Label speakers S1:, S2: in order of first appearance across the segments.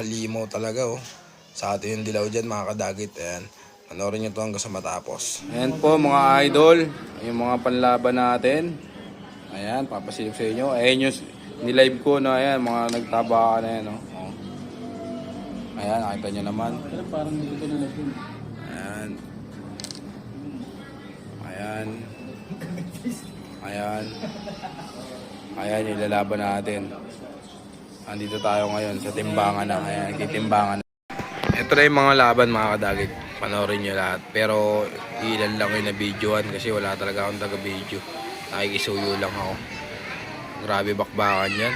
S1: halimaw talaga oh. Sa atin yung dilaw dyan mga kadagit. Ayan. Panoorin nyo to hanggang sa matapos. Ayan po mga idol. Yung mga panlaban natin. Ayan, papasilip sa inyo. Ayan yung nilive ko na ayan, mga nagtaba na yan. Oh. Oh. Ayan, nakita nyo naman.
S2: Parang hindi ko na natin.
S1: Ayan. Ayan. Ayan. Ayan, ilalaban natin. Andito tayo ngayon sa timbangan na. Ayan, kitimbangan na. Ito na yung mga laban mga kadagit. Panoorin nyo lahat. Pero ilan lang yung na-videoan kasi wala talaga akong taga-video. Nakikisuyo lang ako. Grabe bakbakan yan.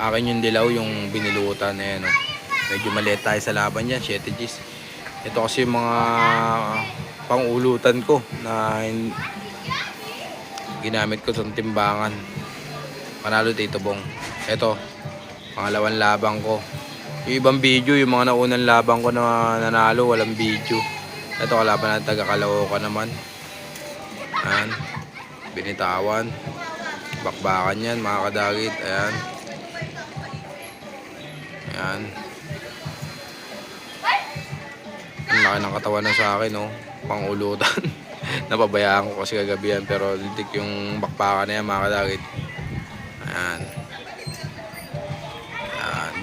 S1: Akin yung dilaw, yung binilutan. Ayan, oh. Medyo maliit tayo sa laban yan, 7 Gs. Ito kasi yung mga pangulutan ko na ginamit ko sa timbangan. Panalo Tito Bong. Ito, pangalawang labang ko. Yung ibang video, yung mga naunang labang ko na nanalo, walang video. Ito kalaban ng taga Caloocan naman. Ayan. Binitawan. Bakbakan yan, mga kadagit. Ayan. Ayan. Ang laki ng katawan na sa akin, no? Pangulutan. Napabayaan ko kasi kagabi yan. Pero litik yung bakbakan na yan, mga kadagit. Ayan.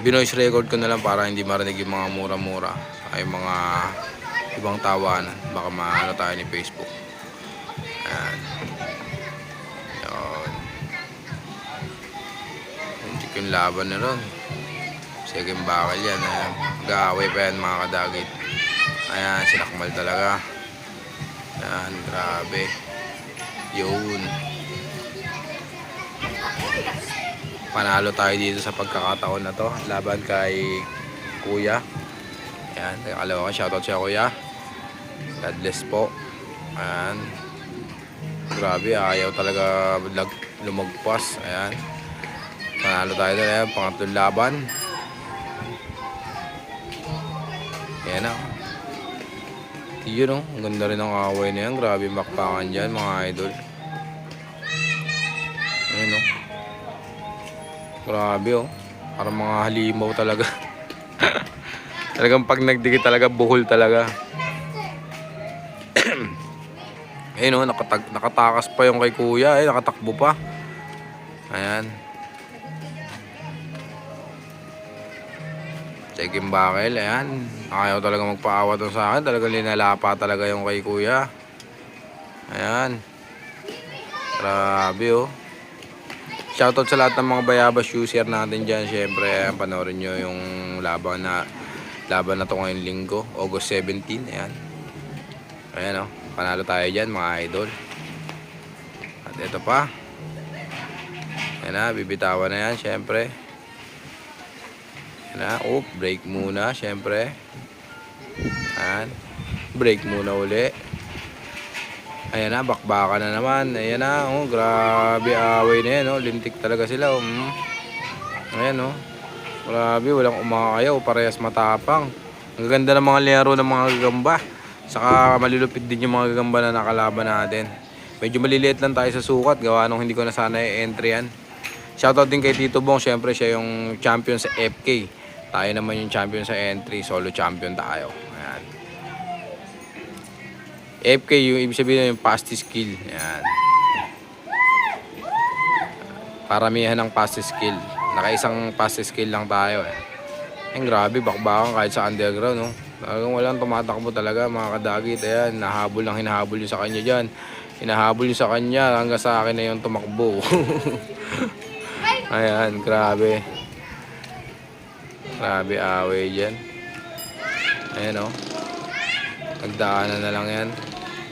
S1: Binoise record ko na lang para hindi marinig yung mga mura-mura. Ay mga ibang tawanan. Baka maano tayo ni Facebook. Ayan. Ayan. Litik yung laban na ron. Second bakal yan. Ayan. Gaway pa yan mga kadagit. Ayan, sinakmal talaga. Ayan, grabe. Yun. Panalo tayo dito sa pagkakataon na to. Laban kay Kuya. Ayan, kalawa ka. Shoutout siya Kuya. God bless po. Ayan. Grabe, ayaw talaga lag, lumagpas. Ayan. Panalo tayo doon. Ayan, pangatlong laban. Ayan na. Yun oh, ang ganda rin ng away na yan. Grabe yung bakbakan dyan mga idol. Ayan oh. Grabe oh. Parang mga halimaw talaga. Talagang pag nagdikit talaga, buhol talaga. Ayun oh, nakatag nakatakas pa yung kay kuya. Ay, nakatakbo pa. Ayan. Checking bakil, ayan. Ayaw talaga magpaawa to sa akin. Talagang linalapa talaga yung kay kuya. Ayan. Grabe oh. Shoutout sa lahat ng mga bayabas user natin dyan. Siyempre, ayan, panoorin nyo yung laban na laban na to ngayong linggo. August 17. Ayan. Ayan oh. Panalo tayo dyan mga idol. At ito pa. Ayan na, bibitawan na yan. Siyempre. Ayan na, oh, break muna, syempre. Ayan. Break muna uli. Ayan na, bakbaka na naman. Ayan na, oh, grabe away na yan, oh. Lintik talaga sila, oh. Mm. Ayan, oh. Grabe, walang umakayaw, parehas matapang. Ang ganda ng mga laro ng mga gagamba. Saka malulupit din yung mga gagamba na nakalaban natin. Medyo maliliit lang tayo sa sukat, gawa nung hindi ko na sana i-entry yan. Shoutout din kay Tito Bong, syempre siya yung champion sa FK. Tayo naman yung champion sa entry, solo champion tayo. FK, yung ibig sabihin yung fast skill. Ayan. Paramihan ng fast skill. Nakaisang fast skill lang tayo eh. Ang grabe, bakbakan kahit sa underground, no? Talagang walang tumatakbo talaga, mga kadagit. Ayan, nahabol lang hinahabol yung sa kanya dyan. Hinahabol yung sa kanya, hanggang sa akin na yung tumakbo. Ayan, grabe. Grabe away dyan. Ayan o. Oh. Nagdaanan na lang yan.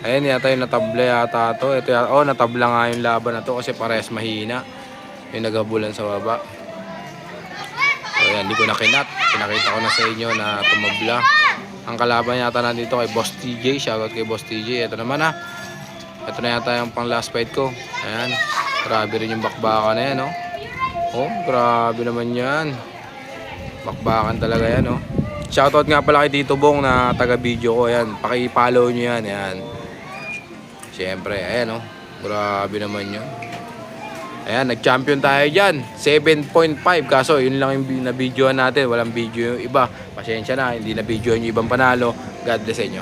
S1: Ayan yata yung natabla yata to. Ito yata, oh natabla nga yung laban na to kasi parehas mahina. Yung naghabulan sa baba. So ayan, hindi ko na. Pinakita ko na sa inyo na tumabla. Ang kalaban yata na dito kay Boss TJ. Shoutout kay Boss TJ. Ito naman ha. Ito na yata yung pang last fight ko. Ayan. Grabe rin yung bakbaka na yan, oh. Oh, grabe naman yan. Bakbakan talaga yan, oh. Shoutout nga pala kay Tito Bong na taga-video ko. Ayan, paki-follow nyo yan. Ayan. Siyempre, ayan, oh. Grabe naman yun. Ayan, nag-champion tayo dyan. 7.5. Kaso, yun lang yung na-videoan natin. Walang video yung iba. Pasensya na, hindi na-video yung ibang panalo. God bless inyo.